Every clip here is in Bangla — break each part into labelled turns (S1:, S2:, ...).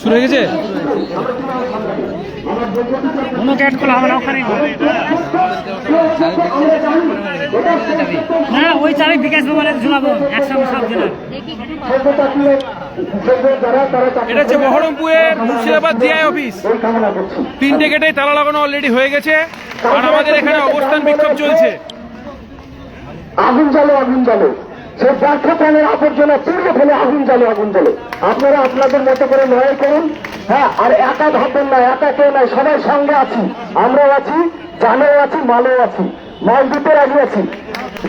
S1: শুরু হয়ে গেছে?
S2: কোনো গেট খোলা হবে না ওখানে না ওই চাবি বিকাশ মোবাইলে ঝুলাবো একসঙ্গে সব জেলার
S1: এটা হচ্ছে বহরমপুরের মুর্শিদাবাদ জিআই অফিস তিনটে গেটেই তালা লাগানো অলরেডি হয়ে গেছে আর আমাদের এখানে অবস্থান বিক্ষোভ চলছে।
S3: আগুন জ্বালো আগুন জ্বালো। সে ব্যর্থ প্রাণের আবর্জনা পুড়িয়ে ফেলে আগুন জ্বালো আগুন জ্বালো। আপনারা আপনাদের মতো করে লড়াই করুন। হ্যাঁ আর একা ভাববেন না, একা কেউ নাই, সবাই সঙ্গে আছি। আমরাও আছি, জানেও আছি মালেও আছি। মালদ্বীপের আগে আছি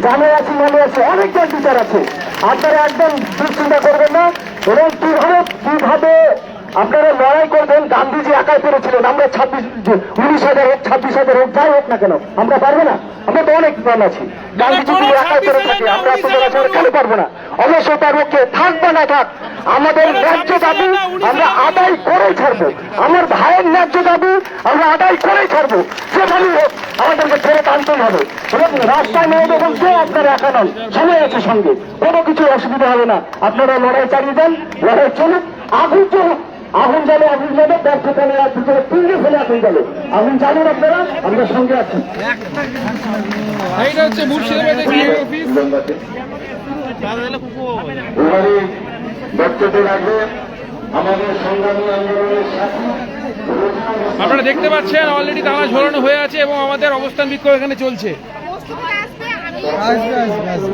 S3: জানে আছি মানে আছে। অনেকজন বিচার আছে। আপনারা একদম দুশ্চিন্তা করবেন না। এবং কীভাবে কীভাবে আপনারা লড়াই করবেন, গান্ধীজি একাই পেরেছিলেন। আমরা ছাব্বিশ, উনিশ হাজার হোক, ছাব্বিশ হাজার হোক, যাই হোক না কেন, আমরা পারব না। আমরা তো অনেক জন আছি। গান্ধীজি যদি একাই পেরে থাকি আমরা আছি, কেন পারব না। অবশ্যই তার পক্ষে থাক বা না থাক আমাদের ন্যায্য দাবি আমরা আদায় করেই ছাড়বো। আমার ভাইয়ের ন্যায্য দাবি আমরা আদায় করেই ছাড়বো। যেভাবেই হোক আমাদেরকে ফেরত আনতেই হবে। এবং রাস্তায় নেমে দেখুন কেউ আপনারা একা নন সবাই আছে সঙ্গে। কোনো কিছু অসুবিধা হবে না। আপনারা লড়াই চালিয়ে যান লড়াই চলুক। আগুন চলুক আগুন জ্বালে আগুন ব্যর্থ ফেলে আর ভিতরে তুলে ফেলে আগুন জ্বালে আগুন জ্বালুন আপনারা আমরা সঙ্গে আছি।
S1: এইটা হচ্ছে মুর্শিদাবাদের ডিআই অফিস।
S3: এবারে বক্তব্য রাখবে আমাদের সংগ্রামী আন্দোলনের সাথে।
S1: আপনারা দেখতে পাচ্ছেন অলরেডি তালা ঝোলানো হয়ে আছে এবং আমাদের অবস্থান বিক্ষোভ এখানে চলছে।
S4: আসবে আসবে আসবে আসব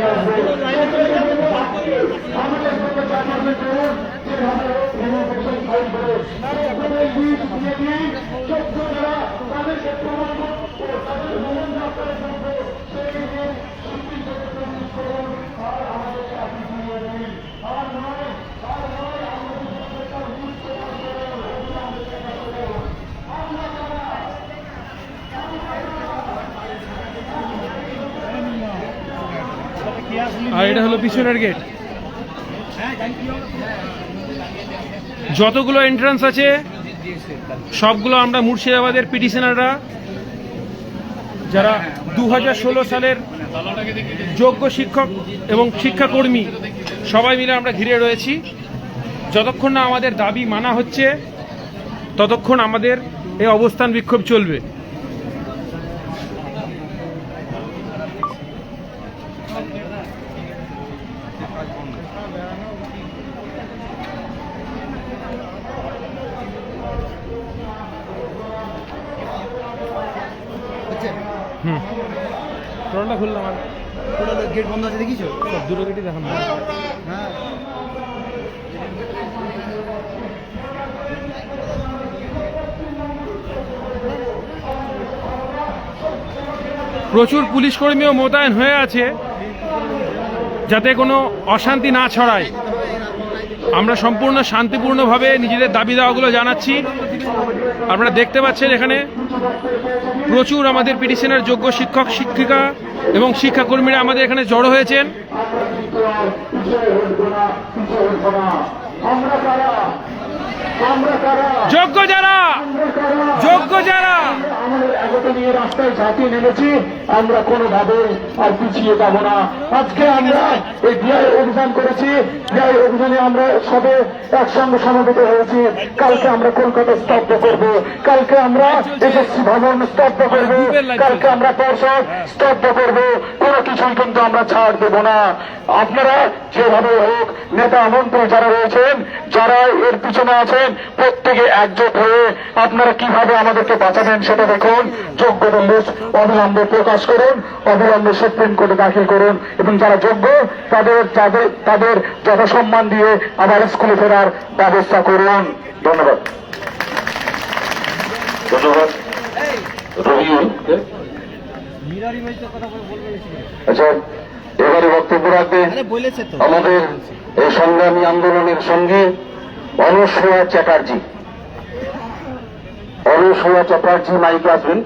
S1: আর এটা হলো পিছনের গেট যতগুলো এন্ট্রান্স আছে, সবগুলো আমরা মুর্শিদাবাদের পিটিশনাররা যারা দু হাজার ষোলো সালের যোগ্য শিক্ষক এবং শিক্ষাকর্মী, সবাই মিলে আমরা ঘিরে রয়েছি। যতক্ষণ না আমাদের দাবি মানা হচ্ছে, ততক্ষণ আমাদের এই অবস্থান বিক্ষোভ চলবে। হুম টোটালটা খুললাম আর।
S4: গেট বন্ধ আছে দেখিছো
S1: সব দুটো গেটই দেখানো।
S4: হ্যাঁ।
S1: প্রচুর পুলিশ কর্মীও মোতায়েন হয়ে আছে। যাতে কোনো অশান্তি না ছড়ায়। আমরা সম্পূর্ণ শান্তিপূর্ণভাবে নিজেদের দাবি দাওয়াগুলো জানাচ্ছি। আপনারা দেখতে পাচ্ছেন এখানে প্রচুর আমাদের পিটিশনের যোগ্য শিক্ষক, শিক্ষিকা এবং শিক্ষাকর্মীরা আমাদের এখানে জড়ো হয়েছেন।
S3: আমরা
S1: যোগ্য যারা যোগ্য যারা।
S3: আমাদের একতা নিয়ে রাস্তায় ঝাঁপিয়ে নেমেছি আমরা কোনোভাবে আর পিছিয়ে যাব না। আজকে আমরা এই বিআই অভিযান করেছি। বিআই অভিযানে আমরা সবে একসঙ্গে সমবেত হয়েছি। কালকে আমরা কলকাতা স্তব্ধ করব। কালকে আমরা এসএসসি ভবন স্তব্ধ করব। কালকে আমরা পর্ষদ স্তব্ধ করব। কিছুই কিন্তু আমরা ছাড় দেব না। আপনারা যেভাবে হোক নেতা মন্ত্রী যারা রয়েছেন, যারা এর পিছনে আছেন, প্রত্যেকে একজোট হয়ে আপনারা কীভাবে আমাদেরকে বাঁচাবেন সেটা দেখুন। যোগ্যতা লিস্ট অবিলম্বে প্রকাশ করুন, অবিলম্বে সুপ্রিম কোর্টে দাখিল করুন এবং যারা যোগ্য, তাদের তাদের তাদের যথাসম্মান দিয়ে আবার স্কুলে ফেরার ব্যবস্থা করুন। ধন্যবাদ। ধন্যবাদ। রবিউল
S5: আচ্ছা এবারে বক্তব্য রাখবে আমাদের এই সংগ্রামী আন্দোলনের সঙ্গে অনুসয়া চ্যাটার্জি। অনুসয়া চ্যাটার্জি মাইকে আসবেন